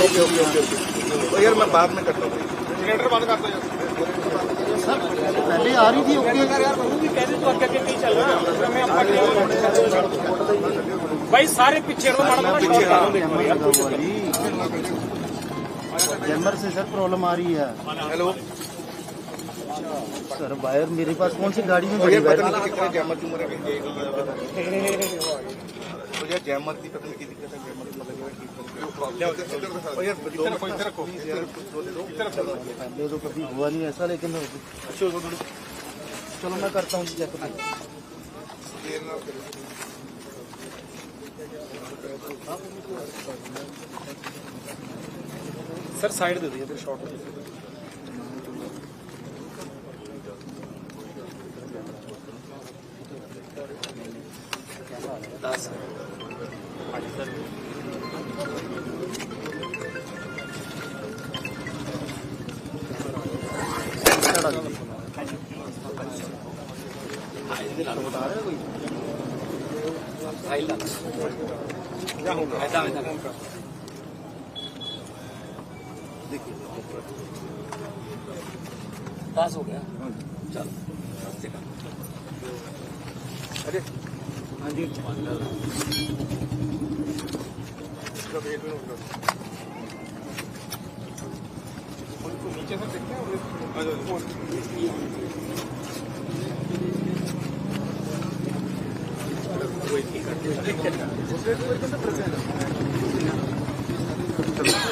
Okay okay okay okay यार मैं बाद में करता हूँ पहले आ रही थी भाई सारे पीछे पीछे से सर प्रॉब्लम आ रही है हेलो सर बायर मेरे पास कौन सी गाड़ी में बड़ी वायर मुझे जैमर की जैमर की दो कभी हुआ नहीं ऐसा लेकिन चलो मैं करता हूँ सर साइड दे दीजिए फिर शॉर्ट शॉट पास हो गया चल अरे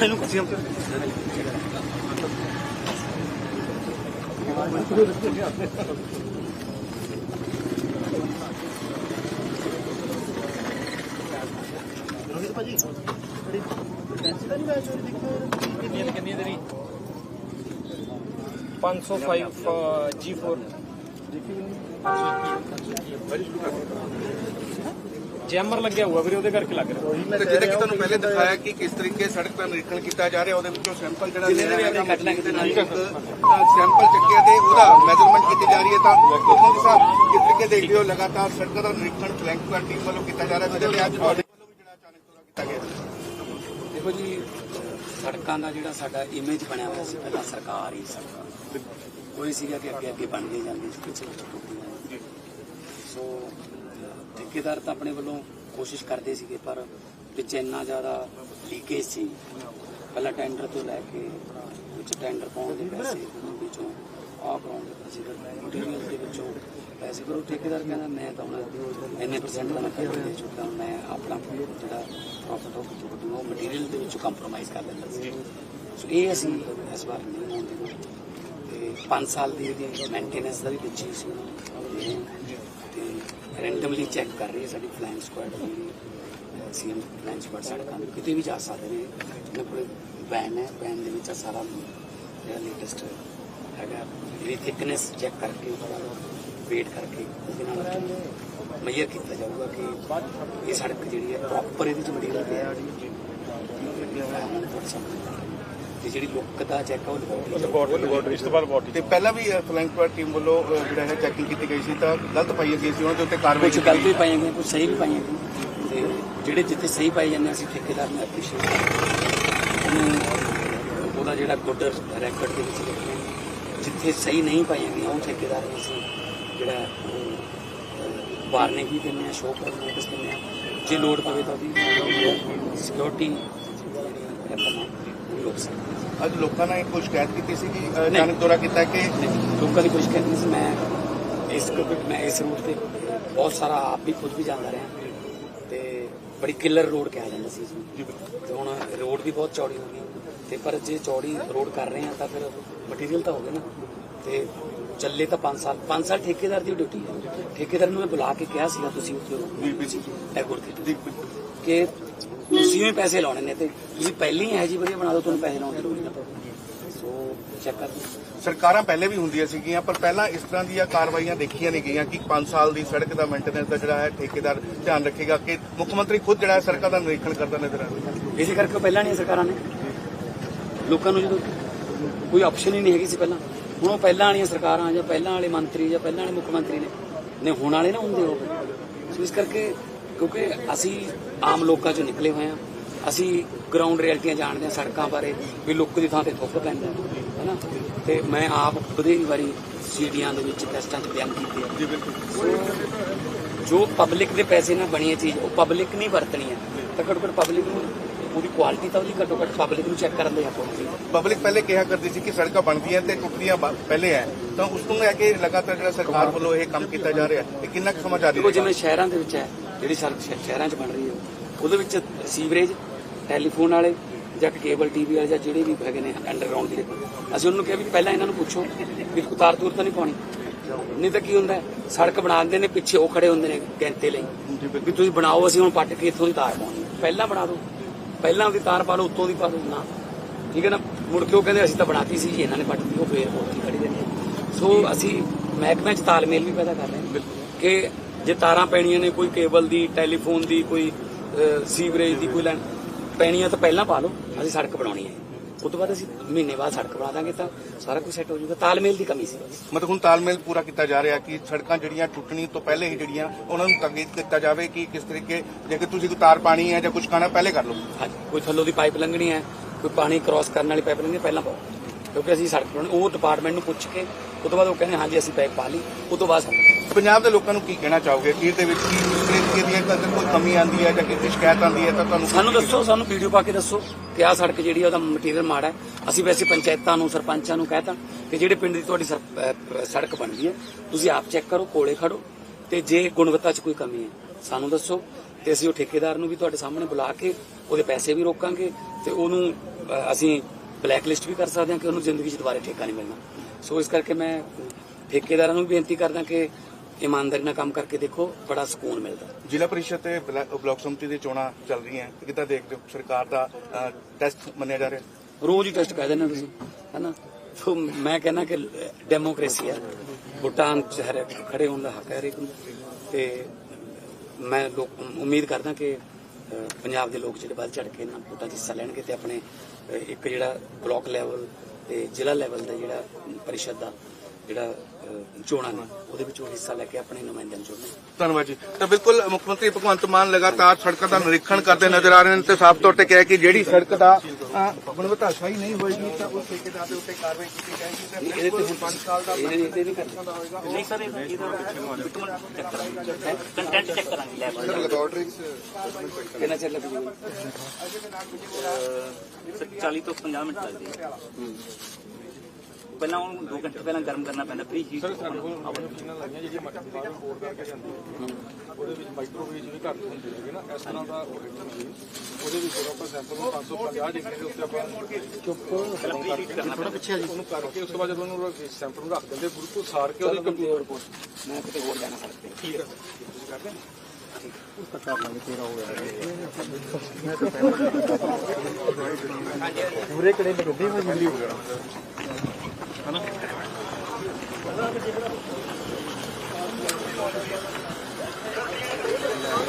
ਇਹਨੂੰ ਕੁਰਸੀਆਂ ਤੇ ਰੋਹਿਤ ਭਾਜੀ ਬੜੀ ਪੈਸੇ ਦਾ ਨਹੀਂ ਵੈਸੇ ਦੇਖੋ ਕਿੰਨੀ ਕਿੰਨੀ ਤੇਰੀ 505 G4 ਦੇਖੀ ਬੜੀ ਸ਼ੁਕਰ ਜੈਮਰ ਲੱਗਿਆ ਹੋਊਗਾ ਵੀਰੇ ਉਹਦੇ ਕਰਕੇ ਲੱਗ ਰਿਹਾ। ਤੇ ਜਿਹਦੇ ਕਿ ਤੁਹਾਨੂੰ ਪਹਿਲੇ ਦਿਖਾਇਆ ਕਿ ਕਿਸ ਤਰੀਕੇ ਸੜਕ ਦਾ ਨਿਰੀਖਣ ਕੀਤਾ ਜਾ ਰਿਹਾ ਉਹਦੇ ਵਿੱਚੋਂ ਸੈਂਪਲ ਜਿਹੜਾ ਲਿਆ ਹੈਗਾ ਮਸ਼ੀਨ ਦੇ ਨਾਲ ਇੱਕ ਸੈਂਪਲ ਚੱਕਿਆ ਤੇ ਉਹਦਾ ਮੈਜ਼ਰਮੈਂਟ ਕੀਤੀ ਜਾ ਰਹੀ ਹੈ ਤਾਂ ਮੁੱਖ ਸਾਹਿਬ ਕਿਸ ਤਰੀਕੇ ਦੇਖਦੇ ਹੋ ਲਗਾਤਾਰ ਸੜਕ ਦਾ ਨਿਰੀਖਣ ਫਲੈਂਕ ਕਰ ਟੀਮ ਵੱਲੋਂ ਕੀਤਾ ਜਾ ਰਿਹਾ ਜਿਹਦੇ ਲਈ ਅੱਜ ਤੁਹਾਡੇ ਵੱਲੋਂ ਵੀ ਜਿਹੜਾ ਅਚਾਨਕ ਦੌਰਾ ਕੀਤਾ ਗਿਆ। ਦੇਖੋ ਜੀ ਸੜਕਾਂ ਦਾ ਜਿਹੜਾ ਸਾਡਾ ਇਮੇਜ ਬਣਿਆ ਹੋਇਆ ਸੀ ਪਹਿਲਾਂ ਸਰਕਾਰ ਹੀ ਸੜਕਾਂ ਕੋਈ ਸੀਗਾ ਕਿ ਅੱਗੇ ਅੱਗੇ ਬਣ ਕੇ ਜਾਂਦੀ ਸੀ ਪਿੱਛੇ ਜਾਂਦੀ ਸੀ। ਠੇਕੇਦਾਰ ਤਾਂ ਆਪਣੇ ਵੱਲੋਂ ਕੋਸ਼ਿਸ਼ ਕਰਦੇ ਸੀਗੇ, ਪਰ ਵਿੱਚ ਇੰਨਾ ਜ਼ਿਆਦਾ ਲੀਕੇਜ ਸੀ। ਪਹਿਲਾਂ ਟੈਂਡਰ ਤੋਂ ਲੈ ਕੇ ਵਿੱਚ ਟੈਂਡਰ ਪਾਉਣ ਦੇ ਪੈਸੇ ਵਿੱਚੋਂ ਆ ਪਾਉਣ ਦੇ ਪੈਸੇ ਮਟੀਰੀਅਲ ਦੇ ਵਿੱਚੋਂ ਪੈਸੇ ਪਰ ਉਹ ਠੇਕੇਦਾਰ ਕਹਿੰਦਾ, ਮੈਂ ਤਾਂ ਹੁਣ ਇੰਨੇ ਪਰਸੈਂਟ ਦਾ ਮੈਂ ਕਰ ਦੇ ਚੁੱਕਾ, ਮੈਂ ਆਪਣਾ ਜਿਹੜਾ ਪ੍ਰੋਫਿਟ ਉਹ ਕਿਤੋਂ ਉਹ ਮਟੀਰੀਅਲ ਦੇ ਵਿੱਚ ਕੰਪਰੋਮਾਈਜ਼ ਕਰ ਲੈਂਦਾ ਸੀ। ਸੋ ਇਹ ਅਸੀਂ ਇਸ ਵਾਰ ਨਹੀਂ ਹੋਣ ਦੇਣਾ। ਤੇ 5 ਸਾਲ ਦੀ ਇਹਦੀ ਮੇਨਟੇਨੈਂਸ ਦਾ ਵੀ ਵਿੱਚ ਹੀ ਸੀ। ਤੇ- ਰੈਂਡਮਲੀ ਚੈੱਕ ਕਰ ਰਹੀ ਹੈ ਸਾਡੀ flying squad CM flying squad ਸੜਕਾਂ ਨੂੰ ਕਿਤੇ ਵੀ ਜਾ ਸਕਦੇ ਨੇ। ਇਹਨਾਂ ਕੋਲ ਵੈਨ ਹੈ ਵੈਨ ਦੇ ਵਿੱਚ ਸਾਰਾ ਜਿਹੜਾ ਲੇਟੈਸਟ ਹੈਗਾ। ਇਹਦੀ ਥਿਕਨੈਸ ਚੈੱਕ ਕਰਕੇ ਉਹਦਾ ਵੇਟ ਕਰਕੇ ਉਹਦੇ ਨਾਲ ਮਈਰ ਕੀਤਾ ਜਾਊਗਾ ਕਿ ਇਹ ਸੜਕ ਜਿਹੜੀ ਹੈ ਪ੍ਰੋਪਰ ਇਹਦੇ ਚ ਮਟੀਰੀਅਲ ਪਿਆ ਤੇ ਜਿਹੜੀ ਲੁੱਕ ਦਾ ਚੈੱਕ ਆ ਉਹ ਲਗਾਉਣੀ ਹੈ। ਇਸ ਤੋਂ ਬਾਅਦ ਬੋਡੀ ਤੇ ਪਹਿਲਾਂ ਵੀ ਫਲੈਂਕ ਸਕੁਆਡ ਟੀਮ ਵੱਲੋਂ ਅ, ਜਿਹੜਾ ਹੈ ਚੈਕਿੰਗ ਕੀਤੀ ਗਈ ਸੀ ਤਾਂ ਗਲਤ ਪਾਈ ਗਈ ਸੀ ਉਹਨਾਂ ਦੇ ਉੱਤੇ ਕਾਰਵਾਈ ਕੁਝ ਕੀਤੀ ਗਲਤ ਵੀ ਪਾਈਆਂ ਗਈਆਂ ਕੁਝ ਸਹੀ ਵੀ ਪਾਈਆਂ ਗਈਆਂ ਤੇ ਜਿਹੜੇ ਜਿੱਥੇ ਸਹੀ ਪਾਈ ਜਾਂਦੇ ਅਸੀਂ ਠੇਕੇਦਾਰ ਨੂੰ ਐਪਰੀਸ਼ੀਏਟ ਉਹਦਾ ਜਿਹੜਾ ਗੁੱਡ ਰੈਕੋਰਡ ਦੇ ਵਿੱਚ ਲਿਖਦੇ ਹਾਂ। ਜਿੱਥੇ ਸਹੀ ਨਹੀਂ ਪਾਈਆਂ ਗਈਆਂ ਉਹ ਠੇਕੇਦਾਰ ਨੂੰ ਅਸੀਂ ਜਿਹੜਾ ਵਾਰਨਿੰਗ ਵੀ ਦਿੰਦੇ ਆ ਸ਼ੋਅ ਕਰ ਦਿੰਦੇ ਆ ਜੇ ਲੋਡ ਪਵੇ ਤਾਂ ਉਹਦੀ ਸਿਕਿਉਰਿਟੀ ਰੋਕ ਹਾਂ। ਅੱਜ ਲੋਕਾਂ ਨੇ ਕੋਈ ਸ਼ਿਕਾਇਤ ਕੀਤੀ ਸੀ ਕਿ ਅਚਾਨਕ ਦੌਰਾ ਕੀਤਾ ਕਿ ਲੋਕਾਂ ਦੀ ਕੁਝ ਕਹਿੰਦੇ ਸੀ। ਮੈਂ ਇਸ ਕਿਉਂਕਿ ਮੈਂ ਇਸ ਰੂਟ ਤੇ ਬਹੁਤ ਸਾਰਾ ਆਪ ਵੀ ਖੁਦ ਵੀ ਜਾਂਦਾ ਰਿਹਾ ਤੇ ਬੜੀ ਕਿਲਰ ਰੋਡ ਕਿਹਾ ਜਾਂਦਾ ਸੀ ਤੇ ਹੁਣ ਰੋਡ ਵੀ ਬਹੁਤ ਚੌੜੀ ਹੋ ਗਈ। ਤੇ ਪਰ ਜੇ ਚੌੜੀ ਰੋਡ ਕਰ ਰਹੇ ਆ ਤਾਂ ਫਿਰ ਮਟੀਰੀਅਲ ਤਾਂ ਹੋਵੇ ਨਾ। ਤੇ ਚੱਲੇ ਤਾਂ 5 ਸਾਲ 5 ਸਾਲ ਠੇਕੇਦਾਰ ਦੀ ਡਿਊਟੀ ਹੈ। ਠੇਕੇਦਾਰ ਨੂੰ ਮੈਂ ਬੁਲਾ ਕੇ ਕਿਹਾ ਸੀਗਾ ਤੁਸੀਂ ਉੱਥੇ ਗੁੜ ਜੀ, ਕਿ ਤੁਸੀਂ ਵੀ ਪੈਸੇ ਲਾਉਣੇ ਨੇ ਤੇ ਤੁਸੀਂ ਪਹਿਲਾਂ ਹੀ ਇਹ ਜੀ ਵਧੀਆ ਬਣਾ ਦਿਓ ਤੁਹਾਨੂੰ ਪੈਸੇ ਲਾਉਣ ਦੀ ਲੋੜ ਨਹੀਂ ਪਊਗੀ ਸੋ ਚੈੱਕ ਕਰ ਸਰਕਾਰਾਂ ਪਹਿਲੇ ਵੀ ਹੁੰਦੀਆਂ ਸੀਗੀਆਂ ਪਰ ਪਹਿਲਾਂ ਇਸ ਤਰ੍ਹਾਂ ਦੀਆਂ ਕਾਰਵਾਈਆਂ ਦੇਖੀਆਂ ਨਹੀਂ ਗਈਆਂ ਕਿ 5 ਸਾਲ ਦੀ ਸੜਕ ਦਾ ਮੇਨਟੇਨੈਂਸ ਦਾ ਜਿਹੜਾ ਹੈ ਠੇਕੇਦਾਰ ਧਿਆਨ ਰੱਖੇਗਾ ਕਿ ਮੁੱਖ ਮੰਤਰੀ ਖੁਦ ਜਿਹੜਾ ਹੈ ਸੜਕਾਂ ਦਾ ਨਿਰੀਖਣ ਕਰਦਾ ਨਜ਼ਰ ਆਉਂਦਾ ਇਸੇ ਕਰਕੇ ਪਹਿਲਾਂ ਨਹੀਂ ਸਰਕਾਰਾਂ ਨੇ। ਲੋਕਾਂ ਨੂੰ ਜਦੋਂ ਕੋਈ ਆਪਸ਼ਨ ਹੀ ਨਹੀਂ ਹੈਗੀ ਸੀ ਪਹਿਲਾਂ ਹੁਣ ਉਹ ਪਹਿਲਾਂ ਵਾਲੀਆਂ ਸਰਕਾਰਾਂ ਜਾਂ ਪਹਿਲਾਂ ਵਾਲੇ ਮੰਤਰੀ ਜਾਂ ਪਹਿਲਾਂ ਵਾਲੇ ਮੁੱਖ ਮੰਤਰੀ ਨੇ ਨੇ ਹੋਣ ਵਾਲੇ ਨਾ ਹੁੰਦੇ ਹੋ ਸੋ ਇਸ ਕਰਕੇ ਕਿਉਂਕਿ ਅਸੀਂ ਆਮ ਲੋਕਾਂ ਚੋਂ ਨਿਕਲੇ ਹੋਏ ਆ ਅਸੀਂ ਗਰਾਊਂਡ ਰਿਐਲਿਟੀਆਂ ਜਾਣਦੇ ਆ ਸੜਕਾਂ ਬਾਰੇ ਵੀ ਲੁੱਕ ਦੀ ਥਾਂ ਤੇ ਥੁੱਕ ਪੈਂਦਾ ਹੈਨਾ? ਤੇ ਮੈਂ ਆਪ ਬਥੇਰੀ ਵਾਰੀ ਸੀਡੀਆਂ ਦੇ ਵਿੱਚ ਟੈਸਟਾਂ 'ਚ ਬਿਆਨ ਕੀਤੇ ਆ। ਜੀ ਪਬਲਿਕ ਦੇ ਪੈਸੇ ਨਾਲ ਬਣੀ ਹੈ ਚੀਜ਼ ਉਹ ਪਬਲਿਕ ਨਹੀਂ ਵਰਤਣੀ ਹੈ। ਤਾਂ ਘੱਟੋ ਘੱਟ ਪਬਲਿਕ ਨੂੰ ਉਹਦੀ ਕੁਆਲਿਟੀ ਤਾਂ ਉਹਦੀ ਘੱਟੋ ਘੱਟ ਪਬਲਿਕ ਨੂੰ ਚੈੱਕ ਕਰਨ ਦੇ ਹੱਕ ਪਬਲਿਕ ਪਹਿਲੇ ਕਿਹਾ ਕਰਦੀ ਸੀ ਕਿ ਸੜਕਾਂ ਬਣਦੀਆਂ ਤੇ ਟੁੱਟਦੀਆਂ ਪਹਿਲੇ ਹੈ। ਤਾਂ ਉਸ ਨੂੰ ਲੈ ਕੇ ਲਗਾਤਾਰ ਜਿਹੜਾ ਸਰਕਾਰ ਵੱਲੋਂ ਇਹ ਕੰਮ ਕੀਤਾ ਜਾ ਰਿਹਾ ਹੈ ਇਹ ਕਿੰਨਾ ਕੁ ਸਮਾਂ ਦੇਖੋ ਰਹੇਗਾ ਜਿਵੇਂ ਸ਼ਹਿਰਾਂ ਦੇ ਵਿੱਚ ਹੈ ਜਿਹੜੀ ਸ਼ਹਿਰਾਂ 'ਚ ਬਣ ਰਹੀ ਹੈ ਉਹਦੇ ਵਿੱਚ ਸੀਵਰੇਜ ਟੈਲੀਫੋਨ ਵਾਲੇ ਜਾਂ ਕੇਬਲ ਟੀਵੀ ਵਾਲੇ ਜਾਂ ਜਿਹੜੇ ਵੀ ਹੈਗੇ ਨੇ ਅੰਡਰਗਰਾਉਂਡ ਦੇ ਅਸੀਂ ਉਹਨੂੰ ਕਿਹਾ ਵੀ ਪਹਿਲਾਂ ਇਹਨਾਂ ਨੂੰ ਪੁੱਛੋ ਵੀ ਤਾਰ ਤੂਰ ਤਾਂ ਨਹੀਂ ਪਾਉਣੀ। ਨਹੀਂ ਤਾਂ ਕੀ ਹੁੰਦਾ ਸੜਕ ਬਣਾਉਂਦੇ ਨੇ ਪਿੱਛੇ ਉਹ ਖੜੇ ਹੁੰਦੇ ਨੇ ਗੈਂਤੇ ਲਈ। ਵੀ ਤੁਸੀਂ ਬਣਾਓ ਅਸੀਂ ਹੁਣ ਪੱਟ ਕੇ ਇੱਥੋਂ ਦੀ ਤਾਰ ਪਾਉਣੀ। ਪਹਿਲਾਂ ਬਣਾ ਦਿਓ। ਪਹਿਲਾਂ ਉਹਦੀ ਤਾਰ ਪਾ ਲਓ ਉੱਤੋਂ ਦੀ ਪਾ ਦਿਓ ਨਾ। ਠੀਕ ਹੈ ਨਾ? ਮੁੜ ਕੇ ਉਹ ਕਹਿੰਦੇ ਅਸੀਂ ਤਾਂ ਬਣਾਤੀ ਸੀ ਜੀ ਇਹਨਾਂ ਨੇ ਪੱਟਤੀ ਉਹ ਫੇਰ ਉੱਥੇ ਖੜੀ ਰਹਿੰਦੇ। ਸੋ ਅਸੀਂ ਮਹਿਕਮੇ 'ਚ ਤਾਲਮੇਲ ਵੀ ਪੈਦਾ ਕਰ ਰਹੇ ਹਾਂ ਕਿ ਜੇ ਤਾਰਾਂ ਪੈਣੀਆਂ ਨੇ ਕੋਈ ਕੇਬਲ ਦੀ ਟੈਲੀਫੋਨ ਦੀ ਕੋਈ ਸੀਵਰੇਜ ਦੀ ਕੋਈ ਲਾਈਨ ਪੈਣੀਆਂ ਤਾਂ ਪਹਿਲਾਂ ਪਾ ਲਓ ਅਸੀਂ ਸੜਕ ਬਣਾਉਣੀ ਹੈ। ਉਸ ਤੋਂ ਬਾਅਦ ਅਸੀਂ ਮਹੀਨੇ ਬਾਅਦ ਸੜਕ ਬਣਾ ਦਾਂਗੇ ਤਾਂ ਸਾਰਾ ਕੁਝ ਸੈੱਟ ਹੋ ਜਾਊਗਾ। ਤਾਲਮੇਲ ਦੀ ਕਮੀ ਸੀ। ਮਤਲਬ ਹੁਣ ਤਾਲਮੇਲ ਪੂਰਾ ਕੀਤਾ ਜਾ ਰਿਹਾ ਕਿ ਸੜਕਾਂ ਜਿਹੜੀਆਂ ਟੁੱਟਣੀ ਤੋਂ ਪਹਿਲੇ ਹੀ ਜਿਹੜੀਆਂ ਉਹਨਾਂ ਨੂੰ ਤਾਕੀਦ ਕੀਤਾ ਜਾਵੇ ਕਿ ਕਿਸ ਤਰੀਕੇ ਜੇਕਰ ਤੁਸੀਂ ਕੋਈ ਤਾਰ ਪਾਣੀ ਹੈ ਜਾਂ ਕੁਝ ਖਾਣਾ ਪਹਿਲੇ ਕਰ ਲਓ। ਹਾਂਜੀ ਕੋਈ ਥੱਲੋਂ ਦੀ ਪਾਈਪ ਲੰਘਣੀ ਹੈ ਕੋਈ ਪਾਣੀ ਕ੍ਰਾਸ ਕਰਨ ਵਾਲੀ ਪਾਈਪ ਲੰਘਣੀ ਹੈ, ਪਹਿਲਾਂ ਪਾਓ। ਕਿਉਂਕਿ ਅਸੀਂ ਸੜਕ ਬਣਾਉਣੀ ਉਹ ਡਿਪਾਰਟਮੈਂਟ ਨੂੰ ਪੁੱਛ ਕੇ ਉਸ ਤੋਂ ਬਾਅਦ ਉਹ ਕਹਿੰਦੇ ਹਾਂਜੀ ਅਸੀਂ ਪਾਈਪ ਪਾ ਲਈ। ਉਸ ਤੋਂ ਬਾਅਦ ਪੰਜਾਬ ਦੇ ਲੋਕਾਂ ਨੂੰ ਕੀ ਕਹਿਣਾ ਚਾਹੋਗੇ? ਕਿ ਇਹਦੇ ਵਿੱਚ ਕੀ ਕਿਸ ਤਰੀਕੇ ਦੀਆਂ ਅਗਰ ਕੋਈ ਕਮੀ ਆਉਂਦੀ ਹੈ ਜਾਂ ਕਿਸੇ ਸ਼ਿਕਾਇਤ ਆਉਂਦੀ ਹੈ ਤਾਂ ਤੁਹਾਨੂੰ ਸਾਨੂੰ ਦੱਸੋ ਸਾਨੂੰ ਵੀਡੀਓ ਪਾ ਕੇ ਦੱਸੋ ਕਿ ਆਹ ਸੜਕ ਜਿਹੜੀ ਆ ਉਹਦਾ ਮਟੀਰੀਅਲ ਮਾੜਾ ਹੈ। ਅਸੀਂ ਵੈਸੇ ਪੰਚਾਇਤਾਂ ਨੂੰ ਸਰਪੰਚਾਂ ਨੂੰ ਕਹਿਤਾ ਕਿ ਜਿਹੜੇ ਪਿੰਡ ਦੀ ਤੁਹਾਡੀ ਸੜਕ ਬਣਦੀ ਹੈ ਤੁਸੀਂ ਆਪ ਚੈੱਕ ਕਰੋ ਕੋਲੇ ਖੜੋ ਤੇ ਜੇ ਗੁਣਵੱਤਾ 'ਚ ਕੋਈ ਕਮੀ ਹੈ ਸਾਨੂੰ ਦੱਸੋ ਤੇ ਅਸੀਂ ਉਹ ਠੇਕੇਦਾਰ ਨੂੰ ਵੀ ਤੁਹਾਡੇ ਸਾਹਮਣੇ ਬੁਲਾ ਕੇ ਉਹਦੇ ਪੈਸੇ ਵੀ ਰੋਕਾਂਗੇ ਤੇ ਉਹਨੂੰ ਅਸੀਂ ਬਲੈਕ ਲਿਸਟ ਵੀ ਕਰ ਸਕਦੇ ਹਾਂ ਕਿ ਉਹਨੂੰ ਜ਼ਿੰਦਗੀ 'ਚ ਦੁਬਾਰਾ ਠੇਕਾ ਨਹੀਂ ਮਿਲਣਾ। ਸੋ ਇਸ ਕਰਕੇ ਮੈਂ ਠੇਕੇਦਾਰਾਂ ਨੂੰ ਬੇਨਤੀ ਕਰਦਾ ਕਿ ਇਮਾਨਦਾਰੀ ਨਾਲ ਕੰਮ ਕਰਕੇ ਦੇਖੋ ਬੜਾ ਸਕੂਨ ਮਿਲਦਾ। ਜ਼ਿਲ੍ਹਾ ਪਰਿਸ਼ਦ ਤੇ ਬਲਾ- ਬਲਾਕ ਸਮਿਤੀ ਦੀ ਚੋਣਾਂ ਚੱਲ ਰਹੀਆਂ ਕਿੱਦਾਂ ਦੇਖਦੇ ਹੋ? ਸਰਕਾਰ ਦਾ ਟੈਸਟ ਮੰਨਿਆ ਜਾ ਰਿਹਾ? ਰੋਜ਼ ਹੀ ਟੈਸਟ ਕਰ ਦਿੰਦੇ ਹੋ ਤੁਸੀਂ ਹੈਨਾ? ਸੋ ਮੈਂ ਕਹਿੰਦਾ ਕਿ ਡੈਮੋਕ੍ਰੇਸੀ ਹੈ। ਭੂਟਾਨ ਚ ਹਰ ਖੜੇ ਹੋਣ ਦਾ ਹੱਕ ਹੈ ਹਰ ਇੱਕ ਨੂੰ। ਤੇ ਮੈਂ ਲੋਕ ਉਮੀਦ ਕਰਦਾ ਕਿ ਅਹ, ਪੰਜਾਬ ਦੇ ਲੋਕ ਜਿਹੜੇ ਵੱਧ ਚੜ ਕੇ ਇਹਨਾਂ ਵੋਟਾਂ 'ਚ ਹਿੱਸਾ ਲੈਣਗੇ ਤੇ ਆਪਣੇ ਅਹ, ਇੱਕ ਜਿਹੜਾ ਬਲਾਕ ਲੈਵਲ ਤੇ ਜ਼ਿਲ੍ਹਾ ਲੈਵਲ ਦਾ ਜਿਹੜਾ ਪਰਿਸ਼ਦ ਦਾ ਜਿਹੜਾ ਚੋਣਾਂ ਨੇ ਉਹਦੇ ਵਿੱਚ ਉਹ ਹਿੱਸਾ ਲੈ ਕੇ ਆਪਣੇ ਨੁਮਾਇੰਦਿਆਂ ਨੂੰ ਚੁਣਨਾ ਧੰਨਵਾਦ ਜੀ। ਤਾਂ ਬਿਲਕੁਲ ਮੁੱਖ ਮੰਤਰੀ ਭਗਵੰਤ ਮਾਨ ਲਗਾਤਾਰ ਸੜਕਾਂ ਦਾ ਨਿਰੀਖਣ ਕਰਦੇ ਨਜ਼ਰ ਆ ਰਹੇ ਨੇ ਤੇ ਸਾਫ਼ ਤੌਰ ਤੇ ਕਿਹਾ ਕਿ ਜਿਹੜੀ ਸੜਕ ਦਾ ਅਹ, ਗੁਣਵੱਤਾ ਸਹੀ ਨਹੀਂ ਹੋਏਗੀ ਤਾਂ ਉਸ ਠੇਕੇਦਾਰ ਦੇ ਉੱਤੇ ਕਾਰਵਾਈ ਕੀਤੀ ਜਾਏਗੀ ਤੇ ਇਹਦੇ ਤੇ ਬਿਲਕੁਲ 5 ਸਾਲ ਦਾ ਇਹਦੇ ਨਹੀਂ ਕਰਨਾ ਦਾ ਹੋਏਗਾ। ਨਹੀਂ ਸਰ ਇਹਦਾ ਕੰਟੈਂਟ ਚੈੱਕ ਕਰਾਂਗੇ ਲੈਬ ਕਿੰਨਾ ਚਿਰ ਲੱਗ? ਜੂਗਾ ਸਰ 40 ਤੋਂ 50 ਮਿੰਟ ਲੱਗਦੇ ਆ। ਪਹਿਲਾਂ ਉਹਨੂੰ 2 ਘੰਟੇ ਪਹਿਲਾਂ ਗਰਮ ਕਰਨਾ ਪੈਂਦਾ ਪ੍ਰੀ ਹੀਟ ਸਾਡੇ ਕੋਲ ਆਪਣੇ ਮਸ਼ੀਨਾਂ ਲਾਈਆਂ ਜਿਹੜੀਆਂ ਮੱਕੀ ਬਾਹਰ ਰਿਪੋਰਟ ਕਰਕੇ ਜਾਂਦੀ ਉਹਦੇ ਵਿੱਚ ਮਾਈਕ੍ਰੋਵੇਵ ਵੀ ਘੱਟ ਹੁੰਦੇ ਹੈਗੇ ਨਾ ਇਸ ਤਰ੍ਹਾਂ ਦਾ ਮਸ਼ੀਨ ਉਹਦੇ ਵਿੱਚ ਜਦੋਂ ਆਪਾਂ ਸੈਂਪਲ ਨੂੰ 550 ਡਿਗਰੀ ਦੇ ਉੱਤੇ ਆਪਾਂ ਚੁੱਪ ਥੋੜਾ ਪਿੱਛੇ ਜੀ। ਉਹਨੂੰ ਕਰਕੇ ਉਸ ਤੋਂ ਬਾਅਦ ਜਦੋਂ ਉਹਨੂੰ ਸੈਂਪਲ ਨੂੰ ਰੱਖ ਦਿੰਦੇ ਬਿਲਕੁਲ ਸਾਰ ਕੇ ਉਹਦੀ ਕੰਪਿਊਟਰ ਰਿਪੋਰਟ ਮੈਂ ਕਿਤੇ ਹੋਰ ਜਾਣਾ ਸਕਦੇ ਠੀਕ ਹੈ ਪੂਰੇ ਕੜੇ ਲੱਗਦੇ ਹੋਏ ਮਿਲੀ ਹੋ ਗਿਆ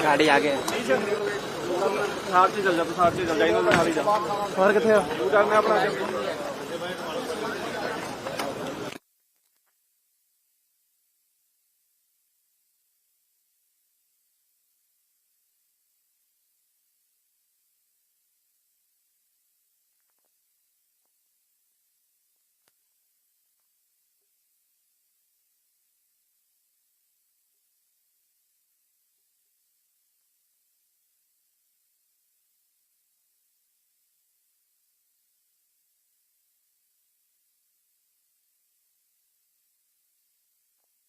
ਗਾੜੀ ਆ ਗਏ ਸਾਰ ਚ ਚੱਲ ਜਾ ਸਾਰ ਚ ਚੱਲ ਜਾ ਇਹਨਾਂ ਨੂੰ ਨਾਲ ਹੀ ਜਾ। ਹੋਰ ਕਿੱਥੇ ਆ? ਤੂੰ ਕਰਨਾ ਆਪਣਾ